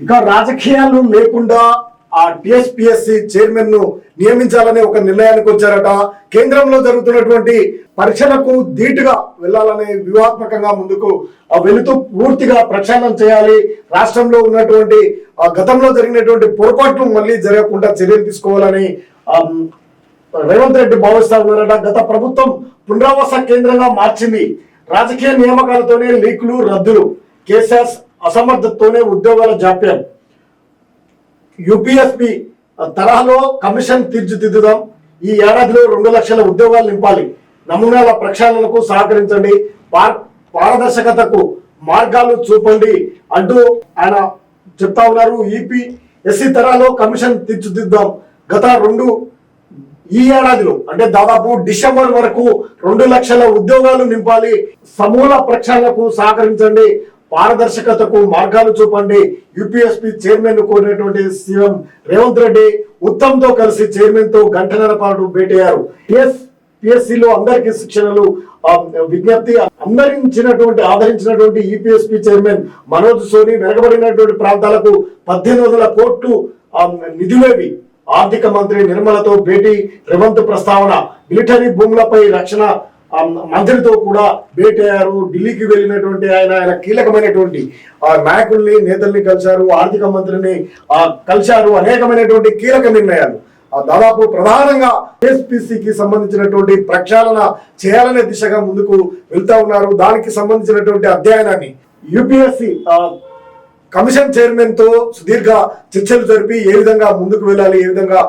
ఇక రాజకీయాలు లేకుండా ఆ టిఎస్పిఎస్సి చైర్మన్ను నియమించాలనే ఒక నిర్ణయానికి వచ్చారట. కేంద్రంలో జరుగుతున్నటువంటి పరీక్షలకు ధీటుగా వెళ్ళాలనే వ్యూహాత్మకంగా ముందుకు ఆ వెళుతూ పూర్తిగా ప్రక్షాళన చేయాలి. రాష్ట్రంలో ఉన్నటువంటి ఆ గతంలో జరిగినటువంటి పొరపాట్లు మళ్ళీ జరగకుండా చర్యలు తీసుకోవాలని రేవంత్ రెడ్డి భావిస్తా ఉన్నారట. గత ప్రభుత్వం పునరావాస కేంద్రంగా మార్చింది. రాజకీయ నియామకాలతోనే లీకులు రద్దులు. కేసెస్ అసమర్థతతోనే ఉద్యోగాల జాప్యం. యూపీఎస్పి తరహాలో కమిషన్ తీర్చిదిద్దుదాం. ఈ ఏడాదిలో రెండు లక్షల ఉద్యోగాలు నింపాలి. నమూనాల ప్రక్షాళనకు సహకరించండి. పార్- పారదర్శకతకు మార్గాలు చూపండి అంటూ ఆయన చెప్తా ఉన్నారు. ఈపీ ఎస్సీ తరాలో కమిషన్ తీర్చిదిద్దాం. గత రెండు ఈ ఏడాదిలో అంటే దాదాపు డిసెంబర్ వరకు రెండు లక్షల ఉద్యోగాలు నింపాలి. సమూల ప్రక్షాళనకు సహకరించండి. పారదర్శకతకు మార్గాలు చూపండి. యూపీఎస్పీ చైర్మన్ కోరినటువంటి సీఎం రేవంత్ రెడ్డి ఉత్తమ్తో కలిసి చైర్మన్తో గంటన్నర పాటు భేటయ్యారు. అయ్యారు పిఎస్సిలో అందరికి శిక్షణలు విజ్ఞప్తి అందరించినటువంటి ఆదరించినటువంటి ఈపీఎస్పీ చైర్మన్ మనోజ్ సోని వెనకబడినటువంటి ప్రాంతాలకు పద్దెనిమిది వందల కోట్లు నిధులేవి ఆర్థిక మంత్రి నిర్మలతో భేటీ రేవంత్ ప్రస్తావన. మిలిటరీ భూములపై రక్షణ మంత్రితో కూడా భేటీ అయ్యారు ఢిల్లీకి వెళ్ళినటువంటి ఆయన ఆయన కీలకమైనటువంటి ఆ, నాయకుల్ని నేతల్ని కలిశారు ఆర్థిక మంత్రిని ఆ, కలిశారు. అనేకమైనటువంటి కీలక నిర్ణయాలు. ఆ, దాదాపు ప్రధానంగా కి సంబంధించినటువంటి ప్రక్షాళన చేయాలనే దిశగా ముందుకు వెళ్తా ఉన్నారు. దానికి సంబంధించినటువంటి అధ్యయనాన్ని యూపీఎస్సి కమిషన్ చైర్మన్తో సుదీర్ఘ చర్చలు జరిపి ఏ విధంగా ముందుకు వెళ్ళాలి ఏ విధంగా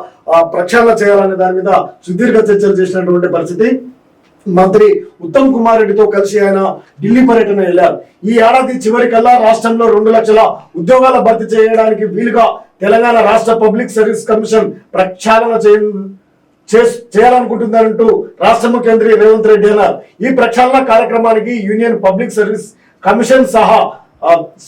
ప్రక్షాళన చేయాలనే దాని మీద సుదీర్ఘ చర్చలు చేసినటువంటి పరిస్థితి. మంత్రి ఉత్తమ్ కుమార్ రెడ్డితో కలిసి ఆయన ఢిల్లీ పర్యటన వెళ్ళారు. ఈ ఏడాది చివరికల్లా రాష్ట్రంలో రెండు లక్షల ఉద్యోగాల భర్తీ చేయడానికి వీలుగా తెలంగాణ రాష్ట్ర పబ్లిక్ సర్వీస్ కమిషన్ ప్రక్షాళన చేయ చేస్- చేయాలనుకుంటుందంటూ రాష్ట్ర ముఖ్యమంత్రి రేవంత్ రెడ్డి అన్నారు. ఈ ప్రక్షాళన కార్యక్రమానికి యూనియన్ పబ్లిక్ సర్వీస్ కమిషన్ సహా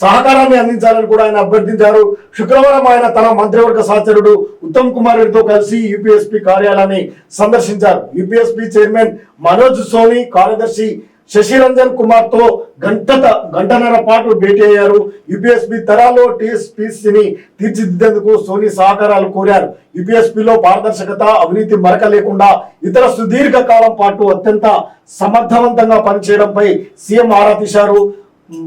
సహకారాన్ని అందించాలని కూడా ఆయన అభ్యర్థించారు. శుక్రవారం ఆయన తన మంత్రివర్గ సహచరుడు ఉత్తమ్ కుమార్ రెడ్డితో కలిసి యూపీఎస్పీ కార్యాలయాన్ని సందర్శించారు. యూపీఎస్పీ చైర్మన్ మనోజ్ సోని కార్యదర్శి శశిరంజన్ కుమార్తో గంట గంటన్నర పాటు భేటీ అయ్యారు. యూపీఎస్పీ తరాలో టీఎస్పీసీని తీర్చిదిద్దేందుకు సోని సహకారాలు కోరారు. యూపీఎస్పీలో పారదర్శకత అవినీతి మరక లేకుండా ఇతర సుదీర్ఘ కాలం పాటు అత్యంత సమర్థవంతంగా పనిచేయడంపై సీఎం ఆరా తీశారు.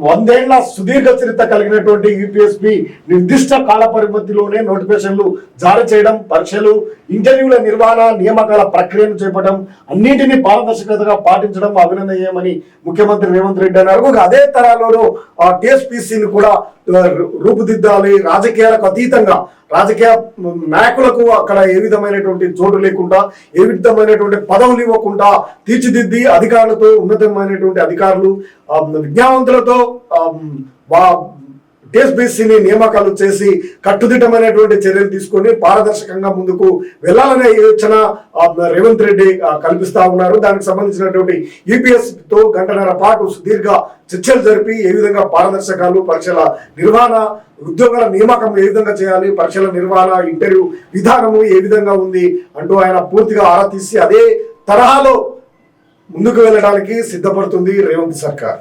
వందేళ్ళ సుదీర్ఘ చరిత్ర కలిగినటువంటి యూపీఎస్పీ నిర్దిష్ట కాల పరిమితిలోనే నోటిఫికేషన్లు జారీ చేయడం పరీక్షలు ఇంటర్వ్యూల నిర్వహణ నియామకాల ప్రక్రియను చేపట్టడం అన్నింటినీ పారదర్శకతగా పాటించడం అభినందనీయమని ముఖ్యమంత్రి రేవంత్ రెడ్డి అన్నారు. అదే తరాలోనూ ఆ టీఎస్పీసీని కూడా రూపుదిద్దాలి. రాజకీయాలకు అతీతంగా రాజకీయ నాయకులకు అక్కడ ఏ విధమైనటువంటి చోటు లేకుండా ఏ విధమైనటువంటి పదవులు ఇవ్వకుండా తీర్చిదిద్ది అధికారులతో ఉన్నతమైనటువంటి అధికారులు విజ్ఞావంతులతో వా- టీఎస్బీసీని నియామకాలు చేసి కట్టుదిట్టమైనటువంటి చర్యలు తీసుకొని పారదర్శకంగా ముందుకు వెళ్ళాలనే యోచన రేవంత్ రెడ్డి కల్పిస్తా ఉన్నారు. దానికి సంబంధించినటువంటి ఈపీఎస్తో గంటన్నర పాటు సుదీర్ఘ చర్చలు జరిపి ఏ విధంగా పారదర్శకాలు పరీక్షల నిర్వహణ ఉద్యోగాల నియామకం ఏ విధంగా చేయాలి పరీక్షల నిర్వహణ ఇంటర్వ్యూ విధానము ఏ విధంగా ఉంది అంటూ ఆయన పూర్తిగా ఆరా తీసి అదే తరహాలో ముందుకు వెళ్ళడానికి సిద్ధపడుతుంది రేవంత్ సర్కార్.